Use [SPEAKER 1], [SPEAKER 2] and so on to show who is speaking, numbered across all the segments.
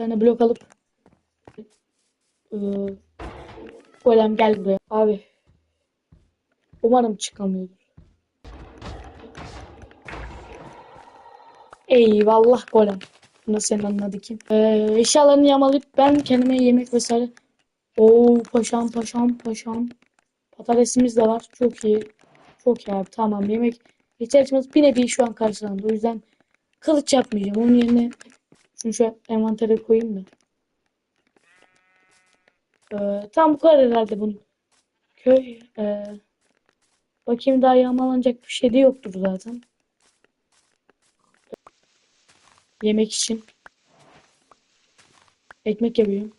[SPEAKER 1] tane blok alıp ee, Golem gel buraya. Abi. Umarım çıkamıyordur. Eyvallah golem. Bunu senin anladı kim? Ee, eşyalarını yağmalayıp ben kendime yemek vesaire. Oo paşam paşam paşam. Patatesimiz de var. Çok iyi. Çok iyi abi. Tamam yemek ihtiyacımız bir nevi şu an karşılandı. O yüzden kılıç yapmayacağım. Onun yerine şunu şu envantere koyayım da. Ee, tam bu kadar herhalde bunun. Köy. ee, bakayım daha yağmalanacak bir şey de yoktur zaten. Yemek için. Ekmek yapıyorum.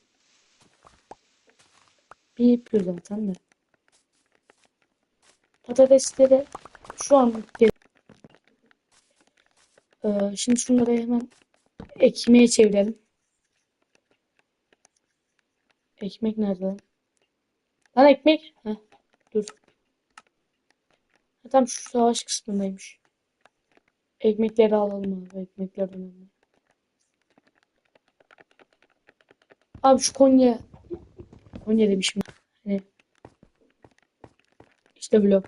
[SPEAKER 1] Bir yapıyor zaten de. Patatesleri şu an ee, şimdi şunları hemen ekmeğe çevirelim. Ekmek nerede? lan? Ekmek. Heh, dur. Ha, tam şu savaş kısmındaymış. Ekmekleri alalım abi. Ekmekler önemli. Abi şu Konya Konya demişim. Hani işte blok.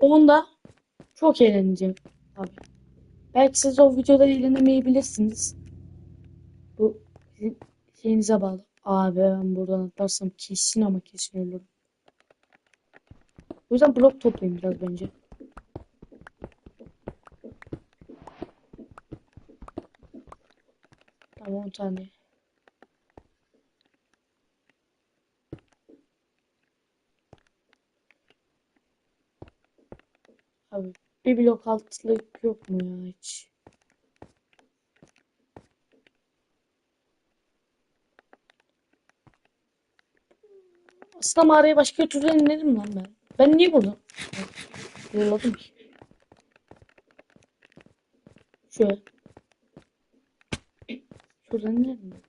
[SPEAKER 1] Onda çok eğleneceğim abi. Belki siz o videoda eğlenemeyebilirsiniz. Bu şeyinize bağlı. Abi ben buradan atlarsam kesin ama kesin ölürüm. O yüzden blok toplayayım biraz bence. Tamam 10 tane. Abi bir blok altlık yok mu ya hiç? Aslında mağaraya başka türlü inerim lan ben. Ben niye bunu yolladım ki? Şöyle. Şuradan inerim mi?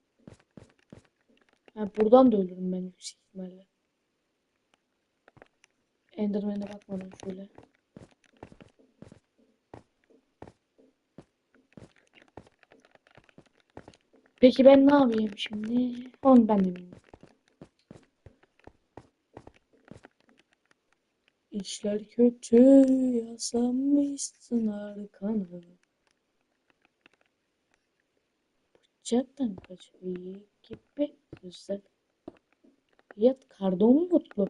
[SPEAKER 1] Ha, buradan da ölürüm ben yüksek ihtimalle. Enderman'e bakmadan şöyle. Peki ben ne yapayım şimdi? Onu ben de bilmiyorum. İşler kötü yaslanmışsın arkana. Bıçaktan kaçıyor gibi güzel. Yat kardon mutlu.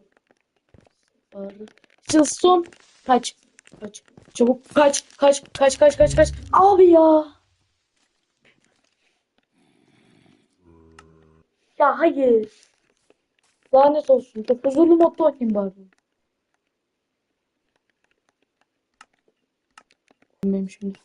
[SPEAKER 1] Barı. Çılsın. Kaç. Kaç. Çabuk kaç. Kaç. Kaç kaç kaç kaç. Abi ya. Ya hayır. Lanet olsun. Çok huzurlu modda oynayayım bari. Benim şimdi.